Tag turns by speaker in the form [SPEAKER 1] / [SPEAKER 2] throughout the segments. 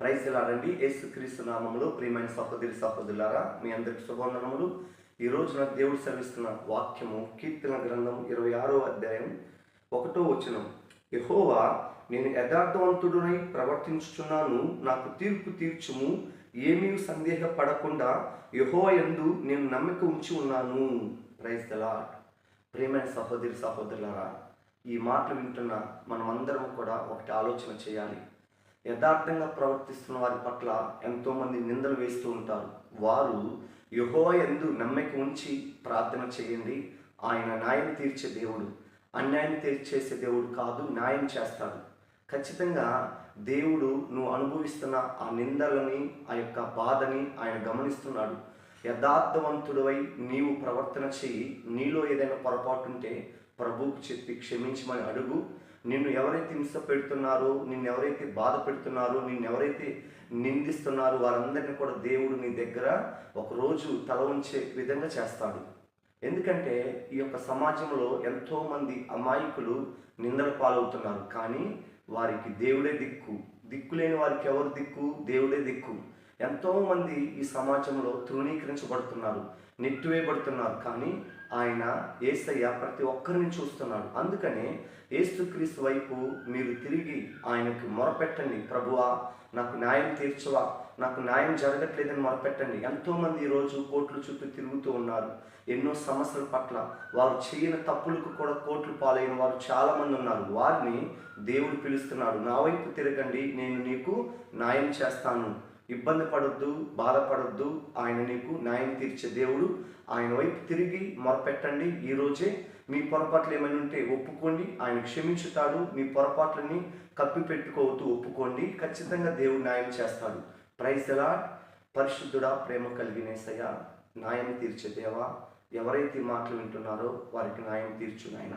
[SPEAKER 1] Praise రండి యేసుక్రీస్తు నామములో ప్రియమైన సహోదరి సహోదరులారా మీ అందరికి శుభవందనములు. ఈ రోజు దేవుడు సెలవిస్తున్న వాక్యము కీర్తన గ్రంథం ఇరవై ఆరో అధ్యాయం ఒకటో వచనం. యహోవా నేను యథార్థవంతుడునై ప్రవర్తించుచున్నాను. నాకు తీర్పు తీర్చుము. ఏమీ సందేహపడకుండా యహో యందు నేను నమ్మిక ఉంచి ఉన్నాను. ప్రైజ్ దలా ప్రియమైన సహోదరి సహోదరులారా ఈ మాటలు వింటున్న మనమందరం కూడా ఒకటి ఆలోచన చేయాలి. యథార్థంగా ప్రవర్తిస్తున్న వారి పట్ల ఎంతోమంది నిందలు వేస్తూ ఉంటారు. వారు యహో ఎందు నమ్మిక ఉంచి ప్రార్థన చేయండి. ఆయన న్యాయం తీర్చే దేవుడు. అన్యాయం తీర్చేసే దేవుడు కాదు న్యాయం చేస్తాడు. ఖచ్చితంగా దేవుడు నువ్వు అనుభవిస్తున్న ఆ నిందలని ఆ యొక్క బాధని ఆయన గమనిస్తున్నాడు. యథార్థవంతుడవై నీవు ప్రవర్తన చెయ్యి నీలో ఏదైనా పొరపాటు ఉంటే ప్రభువుకు చెప్పి క్షమించమని అడుగు. నిన్ను ఎవరైతే హింస పెడుతున్నారో నిన్ను ఎవరైతే బాధ పెడుతున్నారో నిన్ను ఎవరైతే నిందిస్తున్నారో వారందరినీ కూడా దేవుడు నీ దగ్గర ఒకరోజు తల ఉంచే విధంగా చేస్తాడు. ఎందుకంటే ఈ యొక్క సమాజంలో ఎంతోమంది అమాయకులు నిందల పాలవుతున్నారు. కానీ వారికి దేవుడే దిక్కు. దిక్కులేని వారికి ఎవరు దిక్కు? దేవుడే దిక్కు. ఎంతోమంది ఈ సమాజంలో తృణీకరించబడుతున్నారు నెట్టివేయబడుతున్నారు కానీ ఆయన ఏసయ్య ప్రతి ఒక్కరిని చూస్తున్నాడు. అందుకనే ఏసుక్రీస్తు వైపు మీరు తిరిగి ఆయనకు మొరపెట్టండి. ప్రభువా నాకు న్యాయం తీర్చవా నాకు న్యాయం జరగట్లేదని మొరపెట్టండి. ఎంతోమంది ఈరోజు కోట్లు చుట్టూ తిరుగుతూ ఉన్నారు. ఎన్నో సమస్యల పట్ల వారు చేయని తప్పులకు కూడా కోట్లు పాలైన వారు చాలామంది ఉన్నారు. వారిని దేవుడు పిలుస్తున్నాడు నా వైపు తిరగండి నేను నీకు న్యాయం చేస్తాను. ఇబ్బంది పడొద్దు బాధపడొద్దు. ఆయన నీకు న్యాయం తీర్చే దేవుడు. ఆయన వైపు తిరిగి మొరపెట్టండి. ఈరోజే మీ పొరపాట్లు ఏమైనా ఉంటే ఒప్పుకోండి. ఆయన క్షమించుతాడు. మీ పొరపాట్లని కప్పి పెట్టుకోవద్దు. ఒప్పుకోండి. ఖచ్చితంగా దేవుడు న్యాయం చేస్తాడు. ప్రైజ్ ఎలా పరిశుద్ధుడా ప్రేమ కలిగినేసయ్య న్యాయం తీర్చే దేవా ఎవరైతే మాటలు వింటున్నారో వారికి న్యాయం తీర్చు నాయన.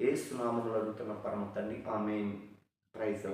[SPEAKER 1] ఏ సునామములు అడుగుతున్న పరమ తండ్రి. ఆమె ప్రైజ్లా